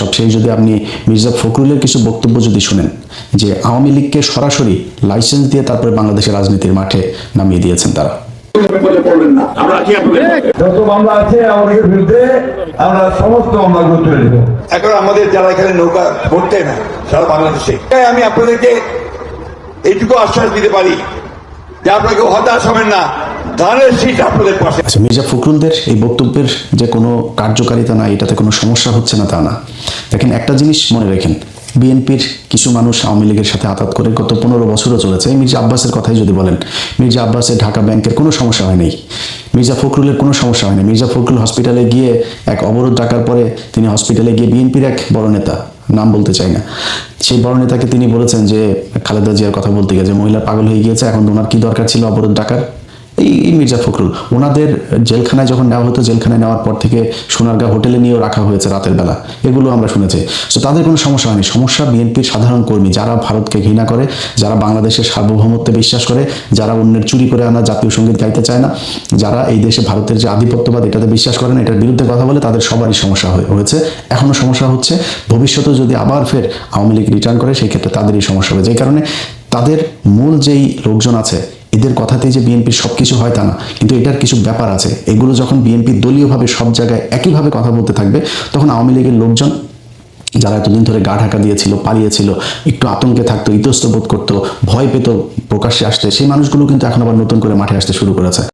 সবশেষ যদি আপনি মির্জা ফখরুলের কিছু বক্তব্য যদি শুনেন যে আওয়ামী লীগকে সরাসরি লাইসেন্স দিয়ে তারপরে বাংলাদেশের রাজনীতির মাঠে নামিয়ে দিয়েছেন তারা। যত মামলা আছে আমাদের বিরুদ্ধে আমরা সমস্ত মামলাগুলো তুলে নেব। এখন আমাদের যারা এখানে নৌকা ভরতে না সারা বাংলাদেশে তাই আমি আপনাদেরকে এইটুকু আশ্বাস দিতে পারি যে আপনাকে হতাশ হবেন না। আচ্ছা মির্জা ফখরুলদের এই বক্তব্যের যে কোনো কার্যকারিতা নাই, এটাতে কোনো সমস্যা হচ্ছে না তা না। দেখেন, একটা জিনিস মনে রাখেন, বিএনপির কিছু মানুষ আওয়ামী লীগের সাথে আতাত করে গত পনেরো বছরও চলেছে। মির্জা আব্বাসের কথাই যদি বলেন, মির্জা আব্বাসের ঢাকা ব্যাংকের কোনো সমস্যা হয়নি মির্জা ফখরুলের কোনো সমস্যা হয়নি মির্জা ফখরুল হসপিটালে গিয়ে এক অবরোধ ডাকার পরে তিনি হসপিটালে গিয়ে বিএনপির এক বড় নেতা, নাম বলতে চাই না। সেই বড় নেতাকে তিনি বলেছেন যে, খালেদা জিয়ার কথা বলতে গিয়ে যে, মহিলা পাগল হয়ে গিয়েছে, এখন ওনার কি দরকার ছিল অবরোধ ডাকার? এই মির্জা ফখরুল ওনাদের জেলখানায় যখন নেওয়া হতো, জেলখানায় নেওয়ার পর থেকে সোনারগাঁ হোটেলে নিয়েও রাখা হয়েছে রাতের বেলা। এগুলো আমরা শুনেছি। তো তাদের কোনো সমস্যা হয়নি। সমস্যা বিএনপির সাধারণ কর্মী, যারা ভারতকে ঘৃণা করে, যারা বাংলাদেশের সার্বভৌমত্বে বিশ্বাস করে, যারা অন্যের চুরি করে আনা জাতীয় সংগীত গাইতে চায় না, যারা এই দেশে ভারতের যে আধিপত্যবাদ, এটাতে বিশ্বাস করে না, এটার বিরুদ্ধে কথা বলে তাদের সবারই সমস্যা হয়ে- হয়েছে। এখনও সমস্যা হচ্ছে। ভবিষ্যতে যদি আবার ফের আওয়ামী লীগ রিটার্ন করে, সেই ক্ষেত্রে তাদেরই সমস্যা হবে। যে কারণে তাদের মূল যেই লোকজন আছে এদের কথাতেই যে বিএনপির সব কিছু হয় তা না। কিন্তু এটার কিছু ব্যাপার আছে। এগুলো যখন বিএনপি দলীয়ভাবে সব জায়গায় একইভাবে কথা বলতে থাকবে, তখন আওয়ামী লীগের লোকজন যারা এতদিন ধরে গা ঢাকা দিয়েছিল, পালিয়েছিল, একটু আতঙ্কে থাকতো ইতস্ত বোধ করতো, ভয় পেত প্রকাশ্যে আসতে, সেই মানুষগুলো কিন্তু এখন আবার নতুন করে মাঠে আসতে শুরু করেছে।